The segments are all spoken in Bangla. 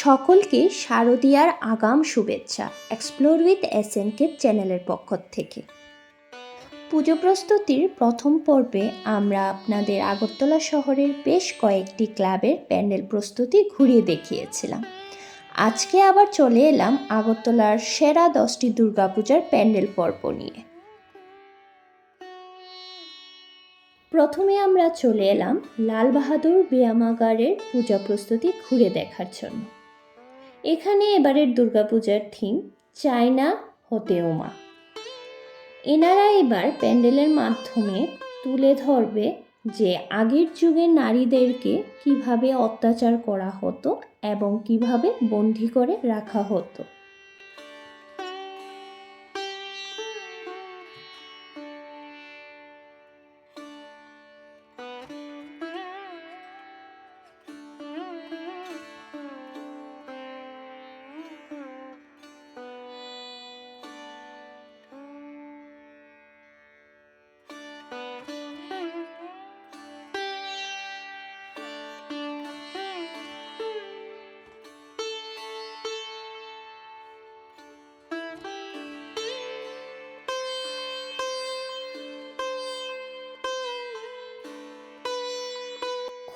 সকলকে শারদীয়ার আগাম শুভেচ্ছা। এক্সপ্লোর উইথ এসএনকে চ্যানেলের পক্ষ থেকে। পুজো প্রস্তুতির প্রথম পর্বে আমরা আপনাদের আগরতলা শহরের বেশ কয়েকটি ক্লাবের প্যান্ডেল প্রস্তুতি ঘুরিয়ে দেখিয়েছিলাম। আজকে আবার চলে এলাম আগরতলার সেরা দশটি দুর্গাপূজার প্যান্ডেল পর্ব নিয়ে। প্রথমে আমরা চলে এলাম লাল বাহাদুর ব্যায়ামাগারের পূজা প্রস্তুতি ঘুরে দেখার জন্য। এখানে এবারের দুর্গাপূজার থিম চায়না হতে ওমা। এনারা এবার প্যান্ডেলের মাধ্যমে তুলে ধরবে যে আগের যুগে নারীদেরকে কীভাবে অত্যাচার করা হতো এবং কীভাবে বন্দি করে রাখা হতো।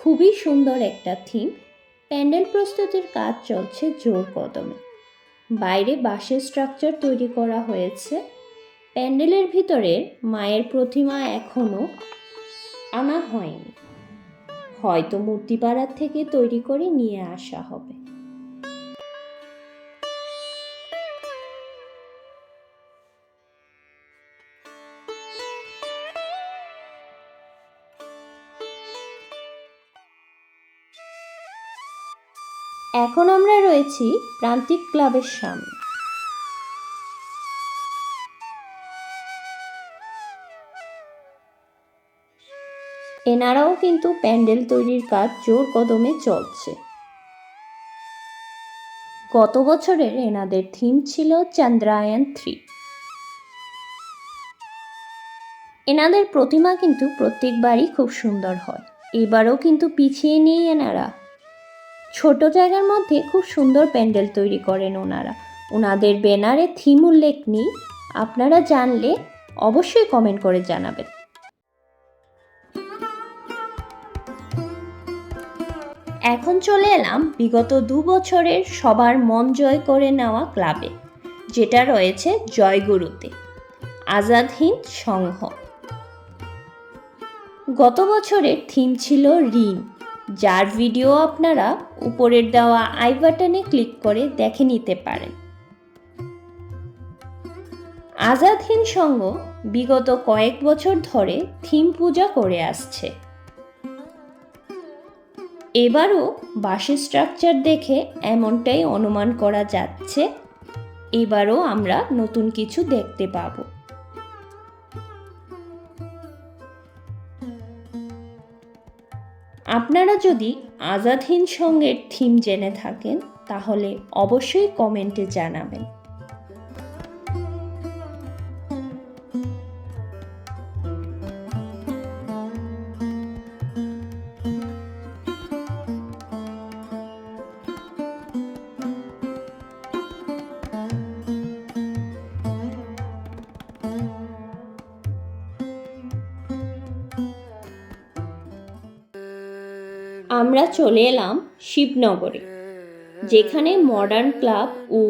খুবই সুন্দর একটা থিম প্যান্ডেল প্রস্তুতির কাজ চলছে জোর কদমে। বাইরে বাঁশের স্ট্রাকচার তৈরি করা হয়েছে। প্যান্ডেলের ভিতরে মায়ের প্রতিমা এখনও আনা হয়নি। হয়তো মূর্তিপাড়ার থেকে তৈরি করে নিয়ে আসা হবে। এখন আমরা রয়েছি প্রান্তিক ক্লাবের সামনে। এনারাও কিন্তু প্যান্ডেল তৈরির কাজ জোর কদমে চলছে। গত বছরের এনাদের থিম ছিল চন্দ্রায়ন থ্রি। এনাদের প্রতিমা কিন্তু প্রত্যেকবারই খুব সুন্দর হয়। এবারও কিন্তু পিছিয়ে নেই এনারা। ছোট জায়গার মধ্যে খুব সুন্দর প্যান্ডেল তৈরি করেন ওনারা। ওনাদের ব্যানারে থিম উল্লেখ নেই, আপনারা জানলে অবশ্যই কমেন্ট করে জানাবেন। এখন চলে এলাম বিগত দু বছরের সবার মন জয় করে নেওয়া ক্লাবে, যেটা রয়েছে জয়গুরুতে, আজাদ হিন্দ সংঘ। গত বছরের থিম ছিল ঋণ যার ভিডিও আপনারা উপরের দেওয়া আই বাটনে ক্লিক করে দেখে নিতে পারেন। আজাদ হিন্দ সংঘ বিগত কয়েক বছর ধরে থিম পূজা করে আসছে। এবারও বাসের স্ট্রাকচার দেখে এমনটাই অনুমান করা যাচ্ছে। এবারও আমরা নতুন কিছু দেখতে পাবো। আপনারা যদি আজাদ হিন্দ সঙ্গের থিম জেনে থাকেন তাহলে অবশ্যই কমেন্টে জানাবেন। আমরা চলে এলাম শিবনগরে, যেখানে মডার্ন ক্লাব ও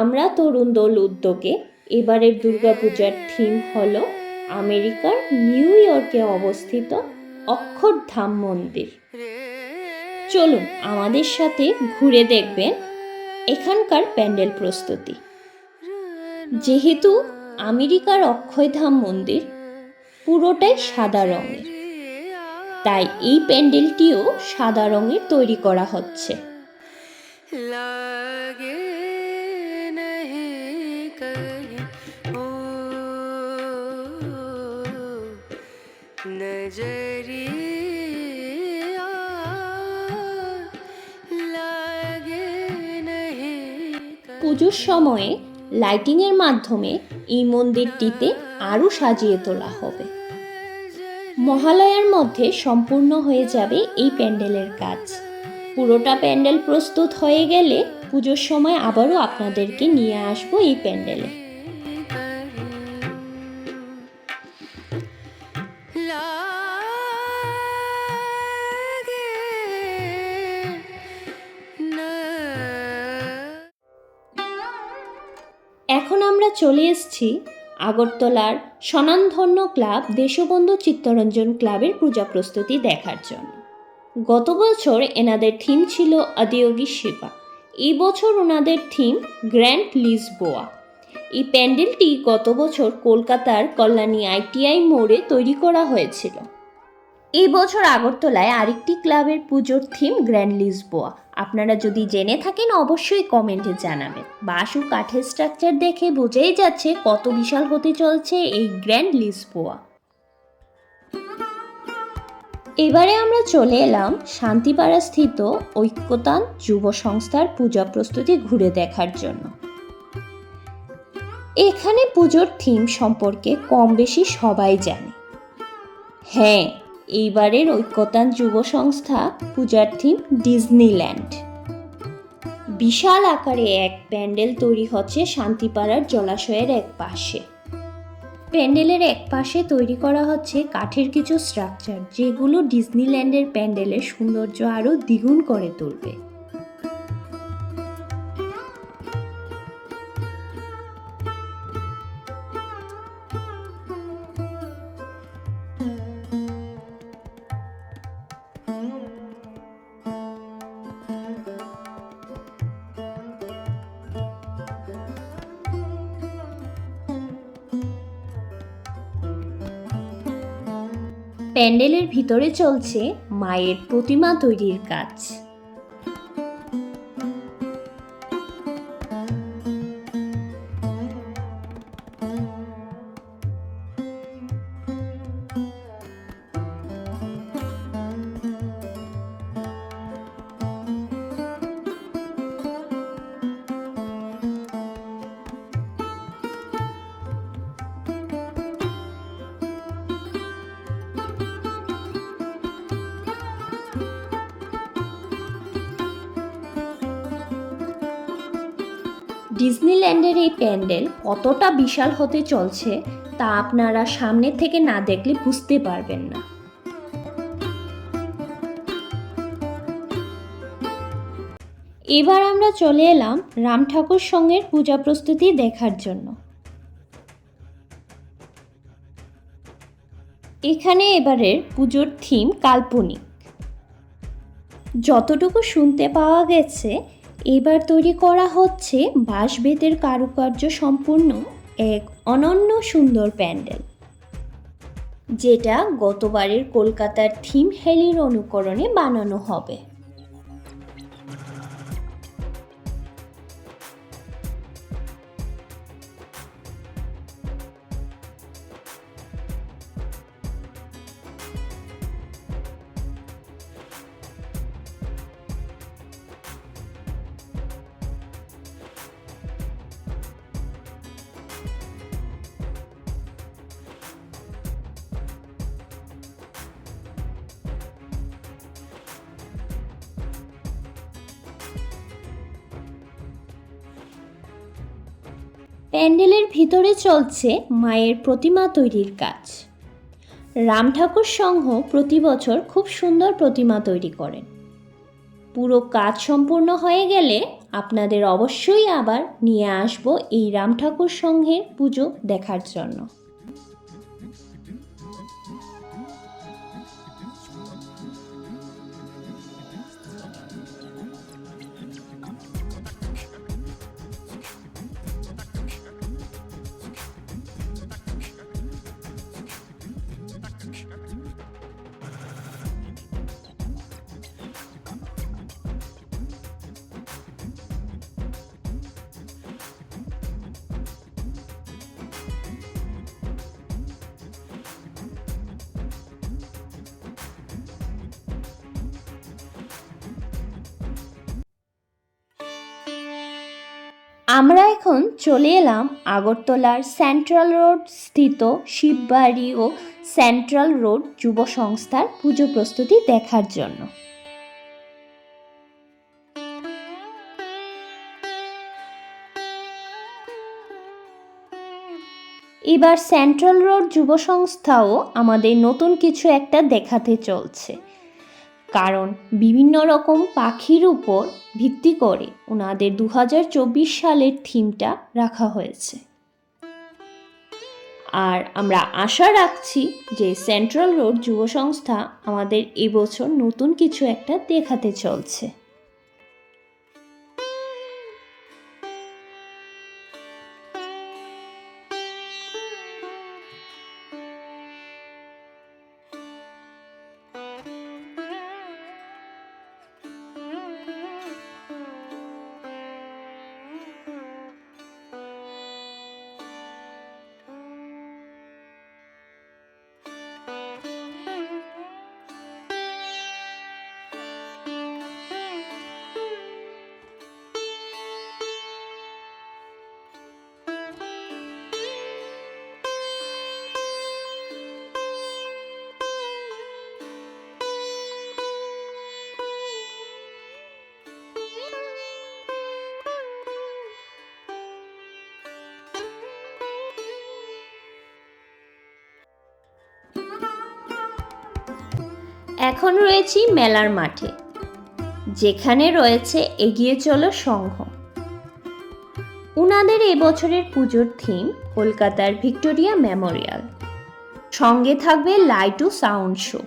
আমরা তরুণ দল উদ্যোগে এবারের দুর্গাপূজার থিম হল আমেরিকার নিউ ইয়র্কে অবস্থিত অক্ষরধাম মন্দির। চলুন আমাদের সাথে ঘুরে দেখবেন এখানকার প্যান্ডেল প্রস্তুতি। যেহেতু আমেরিকার অক্ষয়ধাম মন্দির পুরোটাই সাদা রঙের তাই এই প্যান্ডেলটিও সাদা রঙের তৈরি করা হচ্ছে। পুজোর সময়ে লাইটিংয়ের মাধ্যমে এই মন্দিরটিতে আরও সাজিয়ে তোলা হবে। মহালয়ার মধ্যে সম্পূর্ণ হয়ে যাবে এই প্যান্ডেলের কাজ। পুরোটা প্যান্ডেল প্রস্তুত হয়ে গেলে পুজোর সময় আবারও আপনাদেরকে নিয়ে আসব এই প্যান্ডেলে। এখন আমরা চলে এসেছি আগরতলার স্বনামধন্য ক্লাব দেশবন্ধু চিত্তরঞ্জন ক্লাবের পূজা প্রস্তুতি দেখার জন্য। গত বছর এনাদের থিম ছিল আদিয়োগী শিবা এই বছর ওনাদের থিম গ্র্যান্ড লিসবোয়া। এই প্যান্ডেলটি গত বছর কলকাতার কল্যাণী আইটিআই মোড়ে তৈরি করা হয়েছিল। এই বছর আগরতলায় আরেকটি ক্লাবের পুজোর থিম গ্র্যান্ড লিসবোয়া। আপনারা যদি জেনে থাকেন, অবশ্যই কমেন্টে জানাবেন। বাসু কাঠের স্ট্রাকচার দেখে বোঝাই যাচ্ছে কত বিশাল হতে চলছে এই গ্র্যান্ড লিসবোয়া। এবারে আমরা চলে এলাম শান্তিপাড়া স্থিত ঐক্যতান যুব সংস্থার পূজা প্রস্তুতি ঘুরে দেখার জন্য। এখানে পুজোর থিম সম্পর্কে কম বেশি সবাই জানে। হ্যাঁ এইবারের ঐক্যতান যুব সংস্থা পূজার থিম ডিজনিল্যান্ড। বিশাল আকারে এক প্যান্ডেল তৈরি হচ্ছে শান্তিপাড়ার জলাশয়ের এক পাশে। প্যান্ডেলের এক পাশে তৈরি করা হচ্ছে কাঠের কিছু স্ট্রাকচার যেগুলো ডিজনিল্যান্ডের প্যান্ডেলের সৌন্দর্য আরও দ্বিগুণ করে তুলবে। প্যান্ডেলের ভিতরে চলছে মায়ের প্রতিমা তৈরির কাজ। ডিজনিল্যান্ডের এই প্যান্ডেল কতটা বিশাল হতে চলছে তা আপনারা সামনে থেকে না দেখলে বুঝতে পারবেন না। এবার আমরা চলে এলাম রাম ঠাকুর সঙ্গের পূজা প্রস্তুতি দেখার জন্য। এখানে এবারের পুজোর থিম কাল্পনিক। যতটুকু শুনতে পাওয়া গেছে এবার তৈরি করা হচ্ছে বাঁশ বেতের কারুকার্য সম্পূর্ণ এক অনন্য সুন্দর প্যান্ডেল, যেটা গতবারের কলকাতার থিম হেলির অনুকরণে বানানো হবে। প্যান্ডেলের ভিতরে চলছে মায়ের প্রতিমা তৈরির কাজ। রাম ঠাকুর সংঘ প্রতি বছর খুব সুন্দর প্রতিমা তৈরি করেন। পুরো কাজ সম্পূর্ণ হয়ে গেলে আপনাদের অবশ্যই আবার নিয়ে আসব এই রাম ঠাকুর সংঘের পুজো দেখার জন্য। আমরা এখন চলে এলাম আগরতলার সেন্ট্রাল রোড স্থিত শিববাড়ি ও সেন্ট্রাল রোড যুব সংস্থার পুজো প্রস্তুতি দেখার জন্য। এবার সেন্ট্রাল রোড যুব সংস্থাও আমাদের নতুন কিছু একটা দেখাতে চলছে। কারণ বিভিন্ন রকম পাখির উপর ভিত্তি করে ওনাদের দু হাজার চব্বিশ সালের থিমটা রাখা হয়েছে। আর আমরা আশা রাখছি যে সেন্ট্রাল রোড যুব সংস্থা আমাদের এবছর নতুন কিছু একটা দেখাতে চলছে। এখন রয়েছি মেলার মাঠে, যেখানে রয়েছে এগিয়ে চলো সংঘ। উনাদের এবছরের পুজোর থিম কলকাতার ভিক্টোরিয়া মেমোরিয়াল। সঙ্গে থাকবে লাইট ও সাউন্ড শো।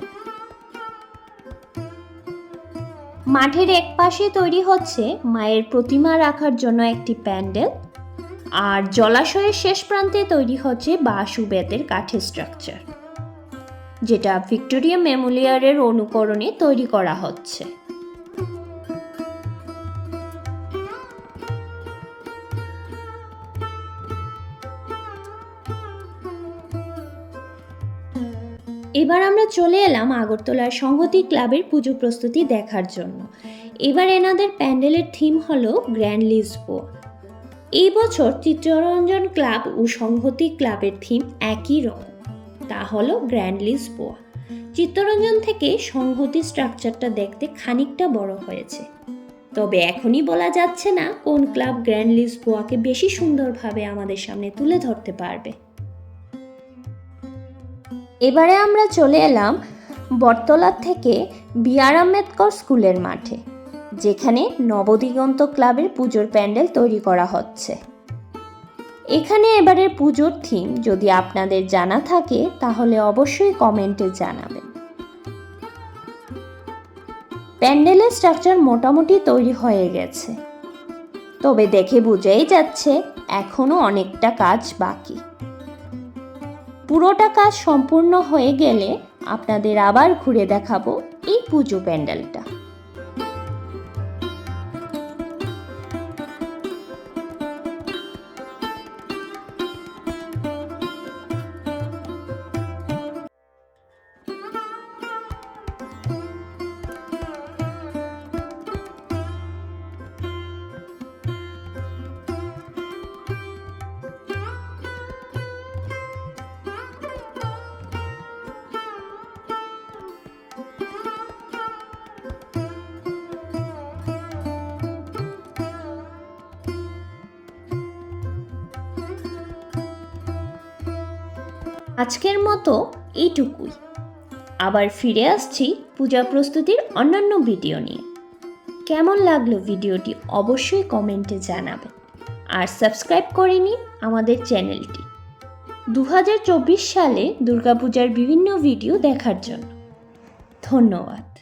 মাঠের এক পাশে তৈরি হচ্ছে মায়ের প্রতিমা রাখার জন্য একটি প্যান্ডেল, আর জলাশয়ের শেষ প্রান্তে তৈরি হচ্ছে বাঁশ বেতের কাঠের স্ট্রাকচার। যেটা ভিক্টোরিয়া মেমোরিয়ালের অনুকরণে তৈরি করা হচ্ছে। এবার আমরা চলে এলাম আগরতলার সংহতি ক্লাবের পুজো প্রস্তুতি দেখার জন্য। এবার এনাদের প্যান্ডেলের থিম হলো গ্র্যান্ড লিসবো। এই বছর চিত্ররঞ্জন ক্লাব ও সংহতি ক্লাবের থিম একই রকম। তা হলো গ্র্যান্ড লিসবোয়া চিত্তরঞ্জন থেকে সংহতি স্ট্রাকচারটা দেখতে খানিকটা বড় হয়েছে। তবে এখনই বলা যাচ্ছে না কোন ক্লাব গ্র্যান্ড লিসবোয়াকে বেশি সুন্দরভাবে আমাদের সামনে তুলে ধরতে পারবে। এবারে আমরা চলে এলাম বটতলা থেকে বি আর আম্বেদকর স্কুলের মাঠে, যেখানে নবদিগন্ত ক্লাবের পুজোর প্যান্ডেল তৈরি করা হচ্ছে। এখানে এবারের পুজোর থিম যদি আপনাদের জানা থাকে, তাহলে অবশ্যই কমেন্টে জানাবেন। প্যান্ডেলের স্ট্রাকচার মোটামুটি তৈরি হয়ে গেছে। তবে দেখে বুঝেই যাচ্ছে এখনও অনেকটা কাজ বাকি। পুরোটা কাজ সম্পূর্ণ হয়ে গেলে আপনাদের আবার ঘুরে দেখাবো এই পুজো প্যান্ডেলটা। আজকের মতো এইটুকুই। আবার ফিরে আসছি পূজা প্রস্তুতির অন্যান্য ভিডিও নিয়ে। কেমন লাগল ভিডিওটি অবশ্যই কমেন্টে জানাবেন। আর সাবস্ক্রাইব করে নিন আমাদের চ্যানেলটি। দু হাজার চব্বিশ সালে দুর্গাপূজার বিভিন্ন ভিডিও দেখার জন্য। ধন্যবাদ।